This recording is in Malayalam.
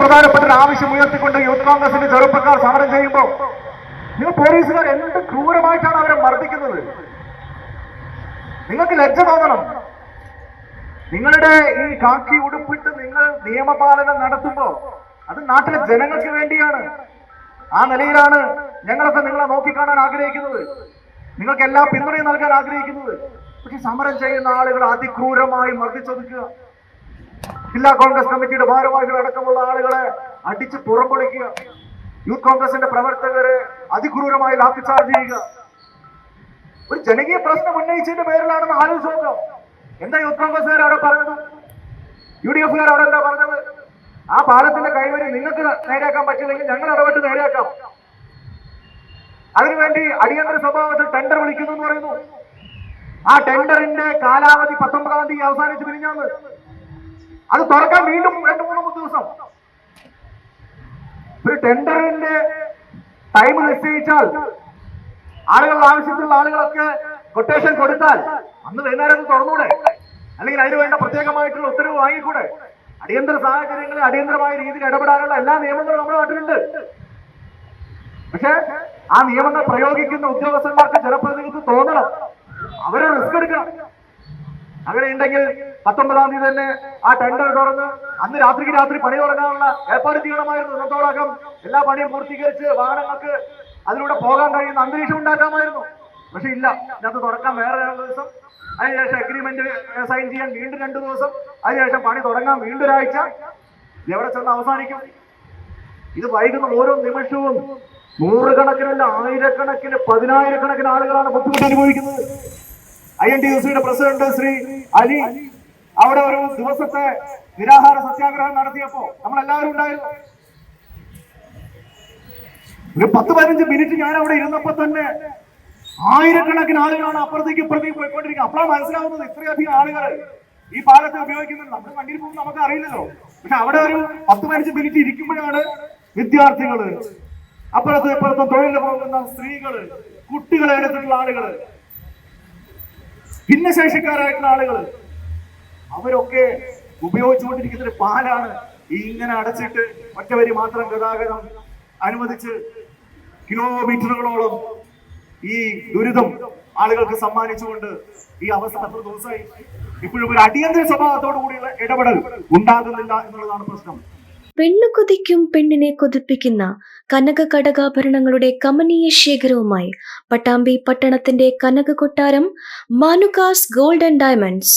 പ്രധാനപ്പെട്ട ഒരു ആവശ്യം ഉയർത്തിക്കൊണ്ട് യൂത്ത് കോൺഗ്രസിന്റെ ചെറുപ്പക്കാർ സമരം ചെയ്യുമ്പോൾ നിങ്ങൾ പോലീസുകാർ എന്ത് ക്രൂരമായിട്ടാണ് അവരെ മർദ്ദിക്കുന്നത്? നിങ്ങൾക്ക് ലജ്ജ തോന്നണം. നിങ്ങളുടെ ഈ കാക്കി ഉടുപ്പിട്ട് നിങ്ങൾ നിയമപാലനം നടത്തുമ്പോൾ അത് നാട്ടിലെ ജനങ്ങൾക്ക് വേണ്ടിയാണ്. ആ നിലയിലാണ് ഞങ്ങളൊക്കെ നിങ്ങളെ നോക്കിക്കാണാൻ ആഗ്രഹിക്കുന്നത്. നിങ്ങൾക്ക് എല്ലാ പിന്തുണയും നൽകാൻ ആഗ്രഹിക്കുന്നത്. പക്ഷെ സമരം ചെയ്യുന്ന ആളുകൾ അതിക്രൂരമായി മർദ്ദിച്ചൊതുക്കുക. ജില്ലാ കോൺഗ്രസ് കമ്മിറ്റിയുടെ ഭാരവാഹികൾ അടക്കമുള്ള ആളുകളെ അടിച്ച് പുറംപൊളിക്കുക. യൂത്ത് കോൺഗ്രസിന്റെ പ്രവർത്തകരെ അതിക്രൂരമായി ലാത്തിച്ചാർജ് ചെയ്യുക. ഒരു ജനകീയ പ്രശ്നം ഉന്നയിച്ചതിന്റെ പേരിലാണെന്ന് ആലോചിച്ച് എന്താ യൂത്ത് കോൺഗ്രസ്സുകാർ അവിടെ പറഞ്ഞത്? യു ഡി എഫുകാർ അവിടെ എന്താ പറഞ്ഞത്? ആ പാലത്തിന്റെ കൈവരി നിങ്ങൾക്ക് നേരെയാക്കാൻ പറ്റില്ലെങ്കിൽ ഞങ്ങൾ ഇടപെട്ട് നേരെയാക്കാം. അതിനുവേണ്ടി അടിയന്തര സ്വഭാവത്തിൽ ടെൻഡർ വിളിക്കുന്നു എന്ന് പറയുന്നു. ആ ടെൻഡറിന്റെ കാലാവധി പത്തൊമ്പതാം തീയതി അവസാനിച്ച് പിരിഞ്ഞാന്ന് അത് തുറക്കാൻ വീണ്ടും രണ്ടു മൂന്ന് ദിവസം. ഒരു ടെൻഡറിന്റെ ടൈം നിശ്ചയിച്ചാൽ ആളുകൾ ആവശ്യത്തിലുള്ള ആളുകളൊക്കെ കൊട്ടേഷൻ കൊടുത്താൽ അന്ന് വൈകുന്നേരം തുറന്നൂടെ? അല്ലെങ്കിൽ അതിന് വേണ്ട പ്രത്യേകമായിട്ടുള്ള ഉത്തരവ് വാങ്ങിക്കൂടെ? അടിയന്തര സാഹചര്യങ്ങളിൽ അടിയന്തരമായ രീതിയിൽ ഇടപെടാനുള്ള എല്ലാ നിയമങ്ങളും നമ്മുടെ നാട്ടിലുണ്ട്. പക്ഷേ ആ നിയമങ്ങൾ പ്രയോഗിക്കുന്ന ഉദ്യോഗസ്ഥന്മാർക്ക് ജനപ്രതിനിധികൾക്ക് തോന്നണം. അവരെ റിസ്ക് എടുക്കണം. അങ്ങനെ ഉണ്ടെങ്കിൽ പത്തൊമ്പതാം തീയതി തന്നെ ആ ടെൻഡർ തുറന്ന് അന്ന് രാത്രിക്ക് രാത്രി പണി തുടങ്ങാനുള്ള ഏർപ്പാട് ചെയ്യണമായിരുന്നു. ഇന്നത്തോടകം എല്ലാ പണിയും പൂർത്തീകരിച്ച് വാഹനങ്ങൾക്ക് അതിലൂടെ പോകാൻ കഴിയുന്ന അന്തരീക്ഷം ഉണ്ടാക്കാമായിരുന്നു. പക്ഷെ ഇല്ല ഇതിനകത്ത് തുറക്കാൻ വേറെ രണ്ട് ദിവസം. അതിനുശേഷം അഗ്രിമെന്റ് സൈൻ ചെയ്യാൻ വീണ്ടും രണ്ടു ദിവസം. അതിനുശേഷം പണി തുടങ്ങാൻ വീണ്ടും ഒരാഴ്ച. എവിടെ ചെന്ന് അവസാനിക്കും? ഇത് വൈകുന്ന ഓരോ നിമിഷവും നൂറുകണക്കിനല്ല ആയിരക്കണക്കിന് പതിനായിരക്കണക്കിന് ആളുകളാണ് ബുദ്ധിമുട്ട് അനുഭവിക്കുന്നത്. ഐ എൻ ടി യു സിയുടെ പ്രസിഡന്റ് ശ്രീ അലി അവിടെ ഒരു ദിവസത്തെ നിരാഹാര സത്യാഗ്രഹം നടത്തിയപ്പോ നമ്മൾ എല്ലാവരും ഉണ്ടായിരുന്നു. ഒരു പത്ത് പതിനഞ്ച് മിനിറ്റ് ഞാൻ അവിടെ ഇരുന്നപ്പോ തന്നെ ആയിരക്കണക്കിന് ആളുകളാണ് അപ്പുറത്തേക്ക് ഇപ്പുറത്തേക്ക് പോയിക്കൊണ്ടിരിക്കുക അപ്പോഴാണ് മനസ്സിലാവുന്നത് ഇത്രയധികം ആളുകൾ ഈ പാലത്തെ ഉപയോഗിക്കുന്നുണ്ട്. നമ്മുടെ വണ്ടിയിൽ പോകുമ്പോൾ നമുക്ക് അറിയില്ലല്ലോ. പക്ഷെ അവിടെ ഒരു പത്ത് പതിനഞ്ച് മിനിറ്റ് ഇരിക്കുമ്പോഴാണ് വിദ്യാർത്ഥികൾ അപ്പുറത്തും ഇപ്പുറത്തും തൊഴിലിന് പോകുന്ന സ്ത്രീകൾ കുട്ടികളെ എടുത്തിട്ടുള്ള ആളുകൾ ഭിന്നശേഷിക്കാരായിട്ടുള്ള ആളുകൾ അവരൊക്കെ ഉപയോഗിച്ചുകൊണ്ടിരിക്കുന്ന ഒരു പാലാണ് ഇങ്ങനെ അടച്ചിട്ട് ഒറ്റവരി മാത്രം ഗതാഗതം അനുവദിച്ച് കിലോമീറ്ററുകളോളം ഈ ദുരിതം ആളുകൾക്ക് സമ്മാനിച്ചുകൊണ്ട് ഈ അവസ്ഥ എത്ര ദിവസമായി? ഇപ്പോഴും ഒരു അടിയന്തര സ്വഭാവത്തോടു കൂടിയുള്ള ഇടപെടൽ ഉണ്ടാകുന്നില്ല എന്നുള്ളതാണ് പ്രശ്നം. പെണ്ണു കൊതിക്കും പെണ്ണിനെ കൊതിപ്പിക്കുന്ന കനക കടകാഭരണങ്ങളുടെ കമനീയ ശേഖരവുമായി പട്ടാമ്പി പട്ടണത്തിന്റെ Kanaka Kottaram Manukas gold and diamonds